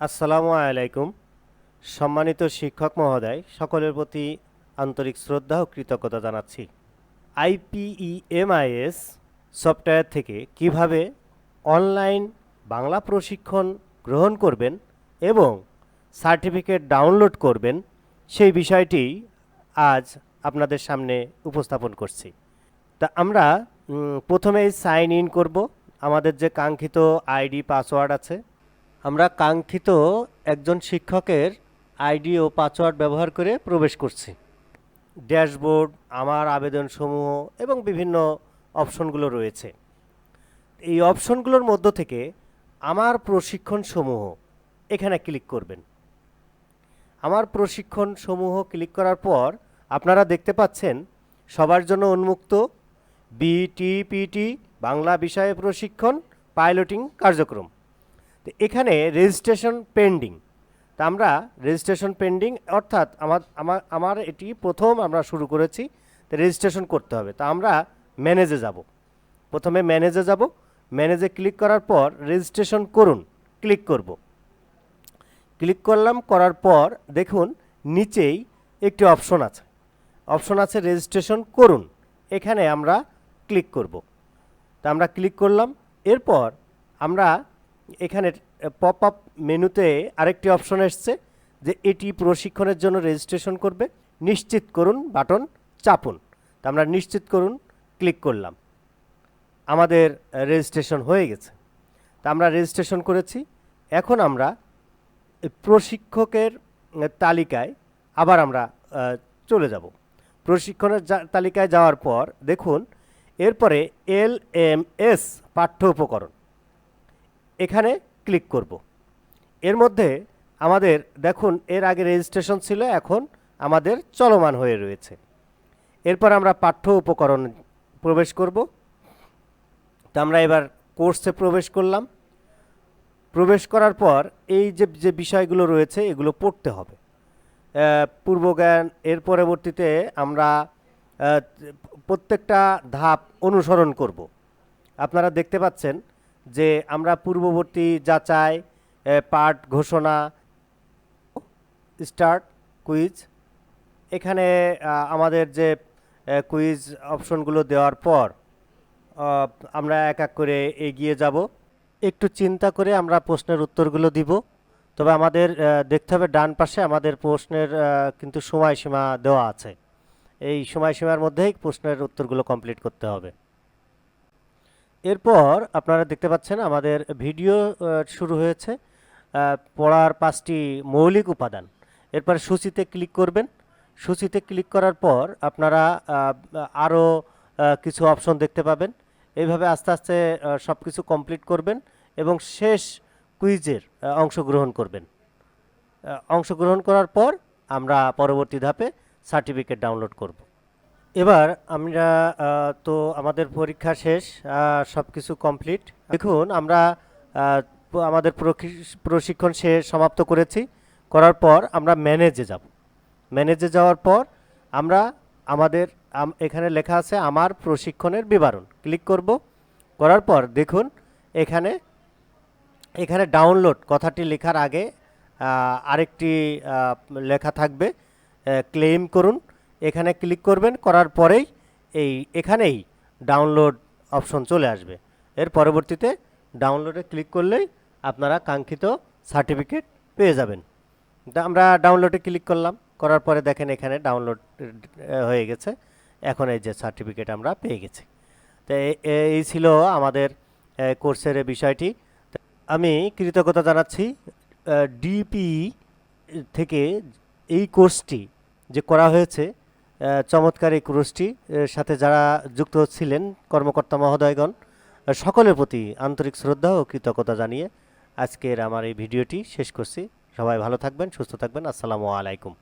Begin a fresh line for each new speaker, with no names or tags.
আসসালামু আলাইকুম। সম্মানিত শিক্ষক মহোদয়, সকলের প্রতি আন্তরিক শ্রদ্ধা ও কৃতজ্ঞতা জানাচ্ছি। আইপিইএমআইএস সফটওয়্যার থেকে কীভাবে অনলাইন বাংলা প্রশিক্ষণ গ্রহণ করবেন এবং সার্টিফিকেট ডাউনলোড করবেন, সেই বিষয়টি আজ আপনাদের সামনে উপস্থাপন করছি। তা আমরা প্রথমেই সাইন ইন করব। আমাদের যে কাঙ্ক্ষিত আইডি, পাসওয়ার্ড আছে আমরা কাঙ্ক্ষিত একজন শিক্ষকের আইডি ও পাসওয়ার্ড ব্যবহার করে প্রবেশ করছি। ড্যাশবোর্ড, আমার আবেদনসমূহ এবং বিভিন্ন অপশনগুলো রয়েছে। এই অপশনগুলোর মধ্য থেকে আমার প্রশিক্ষণ সমূহ এখানে ক্লিক করবেন। আমার প্রশিক্ষণ সমূহ ক্লিক করার পর আপনারা দেখতে পাচ্ছেন, সবার জন্য উন্মুক্ত বিটিপিটি বাংলা বিষয়ে প্রশিক্ষণ, পাইলটিং কার্যক্রম। তো এখানে রেজিস্ট্রেশন পেন্ডিং তা আমরা রেজিস্ট্রেশন পেন্ডিং অর্থাৎ আমার আমার আমার এটি প্রথম আমরা শুরু করেছি, তো রেজিস্ট্রেশন করতে হবে। তা আমরা ম্যানেজে যাব। প্রথমে ম্যানেজে যাব। ম্যানেজে ক্লিক করার পর রেজিস্ট্রেশন করুন। ক্লিক করব। ক্লিক করলাম, করার পর দেখুন, নিচেই একটি অপশন আছে। অপশন আছে রেজিস্ট্রেশন করুন। এখানে আমরা ক্লিক করব। তা আমরা ক্লিক করলাম। এরপর আমরা এখানে পপ আপ মেনুতে আরেকটি অপশন এসছে যে এটি প্রশিক্ষণের জন্য রেজিস্ট্রেশন করবে। নিশ্চিত করুন বাটন চাপুন। তা আমরা নিশ্চিত করুন ক্লিক করলাম। আমাদের রেজিস্ট্রেশন হয়ে গেছে। তা আমরা রেজিস্ট্রেশন করেছি। এখন আমরা প্রশিক্ষকের তালিকায় আবার আমরা চলে যাব। প্রশিক্ষণের তালিকায় যাওয়ার পর দেখুন, এরপরে এল এম এস পাঠ্য উপকরণ। এখানে ক্লিক করব। এর মধ্যে আমাদের, দেখুন, এর আগে রেজিস্ট্রেশন ছিল, এখন আমাদের চলমান হয়ে রয়েছে। এরপর আমরা পাঠ্য উপকরণ প্রবেশ করব। তা আমরা এবার কোর্সে প্রবেশ করলাম। প্রবেশ করার পর এই যে যে বিষয়গুলো রয়েছে, এগুলো পড়তে হবে। পূর্বজ্ঞান, এর পরবর্তীতে আমরা প্রত্যেকটা ধাপ অনুসরণ করব। আপনারা দেখতে পাচ্ছেন যে আমরা পূর্ববর্তী যাচাই পাঠ, ঘোষণা, স্টার্ট, কুইজ। এখানে আমাদের যে কুইজ অপশনগুলো দেওয়ার পর আমরা এক এক করে এগিয়ে যাব। একটু চিন্তা করে আমরা প্রশ্নের উত্তরগুলো দিব। তবে আমাদের দেখতে হবে ডান পাশে আমাদের প্রশ্নের কিন্তু সময়সীমা দেওয়া আছে। এই সময়সীমার মধ্যেই প্রশ্নের উত্তরগুলো কমপ্লিট করতে হবে। এরপর আপনারা দেখতে পাচ্ছেন আমাদের ভিডিও শুরু হয়েছে পড়ার পাঁচটি মৌলিক উপাদান। এরপর সূচিতে ক্লিক করবেন। সূচিতে ক্লিক করার পর আপনারা আরও কিছু অপশন দেখতে পাবেন। এইভাবে আস্তে আস্তে সব কিছু কমপ্লিট করবেন এবং শেষ কুইজের অংশগ্রহণ করবেন। অংশগ্রহণ করার পর আমরা পরবর্তী ধাপে সার্টিফিকেট ডাউনলোড করব। এবার আমরা তো আমাদের পরীক্ষা শেষ সব কিছু কমপ্লিট দেখুন, আমরা আমাদের প্রশিক্ষণ শেষ সমাপ্ত করেছি। করার পর আমরা ম্যানেজে যাব। ম্যানেজে যাওয়ার পর আমরা আমাদের এখানে লেখা আছে, আমার প্রশিক্ষণের বিবরণ। ক্লিক করব। করার পর দেখুন, এখানে এখানে ডাউনলোড কথাটি লেখার আগে আরেকটি লেখা থাকবে। ক্লেম করুন। এখানে ক্লিক করবেন, করার পরেই এই এখানেই ডাউনলোড অপশন চলে আসবে। এর পরবর্তীতে ডাউনলোডে ক্লিক করলেই আপনারা কাঙ্ক্ষিত সার্টিফিকেট পেয়ে যাবেন। আমরা ডাউনলোডে ক্লিক করলাম, করার পরে দেখেন এখানে ডাউনলোড হয়ে গেছে। এখন এই যে সার্টিফিকেট আমরা পেয়ে গেছি। তো এই ছিল আমাদের কোর্সের বিষয়টি। আমি কৃতজ্ঞতা জানাচ্ছি ডিপি থেকে এই কোর্সটি যে করা হয়েছে চমৎকার এই ক্রুশটি সাথে যারা যুক্ত ছিলেন কর্মকর্তা মহোদয়গণ সকলের প্রতি আন্তরিক শ্রদ্ধা ও কৃতজ্ঞতা জানিয়ে আজকের আমার এই ভিডিওটি শেষ করছি। সবাই ভালো থাকবেন, সুস্থ থাকবেন। আসসালামু আলাইকুম।